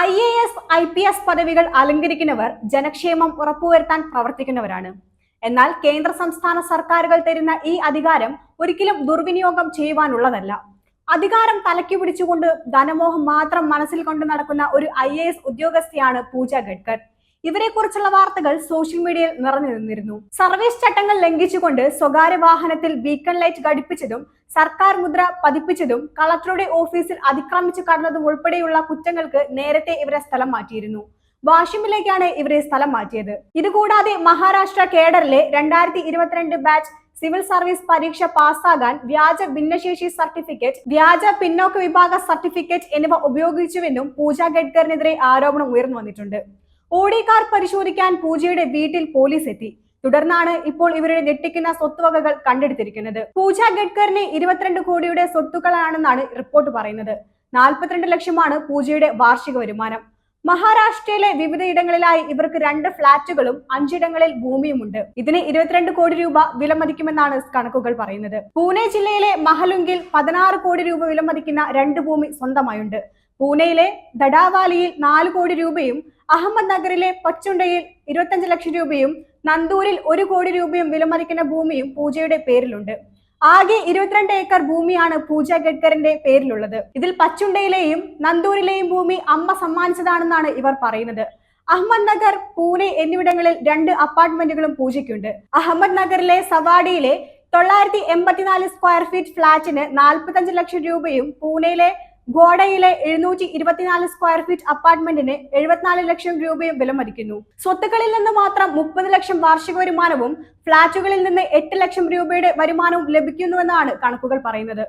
I A S I P S പദവികൾ അലങ്കരിക്കുന്നവർ ജനക്ഷേമം ഉറപ്പുവരുത്താൻ പ്രവർത്തിക്കുന്നവരാണ്. എന്നാൽ കേന്ദ്ര സംസ്ഥാന സർക്കാരുകൾ തരുന്ന ഈ അധികാരം ഒരിക്കലും ദുർവിനിയോഗം ചെയ്യുവാനുള്ളതല്ല. അധികാരം തലക്കി പിടിച്ചുകൊണ്ട് ധനമോഹം മാത്രം മനസ്സിൽ കൊണ്ട് നടക്കുന്ന ഒരു ഐ ഉദ്യോഗസ്ഥയാണ് പൂജ ഗഡ്കർ. ഇവരെ കുറിച്ചുള്ള വാർത്തകൾ സോഷ്യൽ മീഡിയയിൽ നിറഞ്ഞു നിന്നിരുന്നു. സർവീസ് ചട്ടങ്ങൾ ലംഘിച്ചുകൊണ്ട് സ്വകാര്യ വാഹനത്തിൽ ബീക്കൺ ലൈറ്റ് ഘടിപ്പിച്ചതും സർക്കാർ മുദ്ര പതിപ്പിച്ചതും കളക്ടറുടെ ഓഫീസിൽ അതിക്രമിച്ചു കടന്നതും ഉൾപ്പെടെയുള്ള കുറ്റങ്ങൾക്ക് നേരത്തെ ഇവരെ സ്ഥലം മാറ്റിയിരുന്നു. വാഷിമിലേക്കാണ് ഇവരെ സ്ഥലം മാറ്റിയത്. ഇതുകൂടാതെ മഹാരാഷ്ട്ര കേഡറിലെ രണ്ടായിരത്തി ഇരുപത്തിരണ്ട് ബാച്ച് സിവിൽ സർവീസ് പരീക്ഷ പാസ്സാകാൻ വ്യാജ ഭിന്നശേഷി സർട്ടിഫിക്കറ്റ് വ്യാജ പിന്നോക്ക വിഭാഗ സർട്ടിഫിക്കറ്റ് എന്നിവ ഉപയോഗിച്ചുവെന്നും പൂജ ഗഡ്കറിനെതിരെ ആരോപണം ഉയർന്നു വന്നിട്ടുണ്ട് ഓഡി കാർ പരിശോധിക്കാൻ പൂജയുടെ വീട്ടിൽ പോലീസ് എത്തി തുടർന്നാണ് ഇപ്പോൾ ഇവരുടെ ഞെട്ടിക്കുന്ന സ്വത്തുവകകൾ കണ്ടെടുത്തിരിക്കുന്നത്. പൂജ ഗഡ്കറിന് ഇരുപത്തിരണ്ട് കോടിയുടെ സ്വത്തുക്കളാണെന്നാണ് റിപ്പോർട്ട് പറയുന്നത്. നാൽപ്പത്തിരണ്ട് ലക്ഷമാണ് പൂജയുടെ വാർഷിക വരുമാനം. മഹാരാഷ്ട്രയിലെ വിവിധയിടങ്ങളിലായി ഇവർക്ക് രണ്ട് ഫ്ളാറ്റുകളും അഞ്ചിടങ്ങളിൽ ഭൂമിയുമുണ്ട്. ഇതിന് ഇരുപത്തിരണ്ട് കോടി രൂപ വിലമതിക്കുമെന്നാണ് കണക്കുകൾ പറയുന്നത്. പൂനെ ജില്ലയിലെ മഹലുങ്കിൽ പതിനാറ് കോടി രൂപ വിലമതിക്കുന്ന രണ്ട് ഭൂമി സ്വന്തമായുണ്ട്. പൂനെയിലെ ദഡാവാലിയിൽ നാല് കോടി രൂപയും അഹമ്മദ് നഗറിലെ പച്ചുണ്ടയിൽ ഇരുപത്തഞ്ച് ലക്ഷം രൂപയും നന്ദൂരിൽ ഒരു കോടി രൂപയും വിലമതിക്കുന്ന ഭൂമിയും പൂജയുടെ പേരിലുണ്ട്. ആകെ ഇരുപത്തിരണ്ട് ഏക്കർ ഭൂമിയാണ് പൂജ ഗഡ്കറിന്റെ പേരിലുള്ളത്. ഇതിൽ പച്ചുണ്ടയിലെയും നന്ദൂരിലെയും ഭൂമി അമ്മ സമ്മാനിച്ചതാണെന്നാണ് ഇവർ പറയുന്നത്. അഹമ്മദ് നഗർ പൂനെ എന്നിവിടങ്ങളിൽ രണ്ട് അപ്പാർട്ട്മെന്റുകളും പൂജയ്ക്കുണ്ട്. അഹമ്മദ് നഗറിലെ സവാഡിയിലെ തൊള്ളായിരത്തി എൺപത്തിനാല് സ്ക്വയർ ഫീറ്റ് ഫ്ളാറ്റിന് നാൽപ്പത്തഞ്ച് ലക്ഷം രൂപയും പൂനെയിലെ ഗോഡയിലെ എഴുന്നൂറ്റി ഇരുപത്തിനാല് സ്ക്വയർ ഫീറ്റ് അപ്പാർട്ട്മെന്റിന് എഴുപത്തിനാല് ലക്ഷം രൂപയും വില മതിക്കുന്നു സ്വത്തുക്കളിൽ നിന്ന് മാത്രം മുപ്പത് ലക്ഷം വാർഷിക വരുമാനവും ഫ്ളാറ്റുകളിൽ നിന്ന് എട്ട് ലക്ഷം രൂപയുടെ വരുമാനവും ലഭിക്കുന്നുവെന്നാണ് കണക്കുകൾ പറയുന്നത്.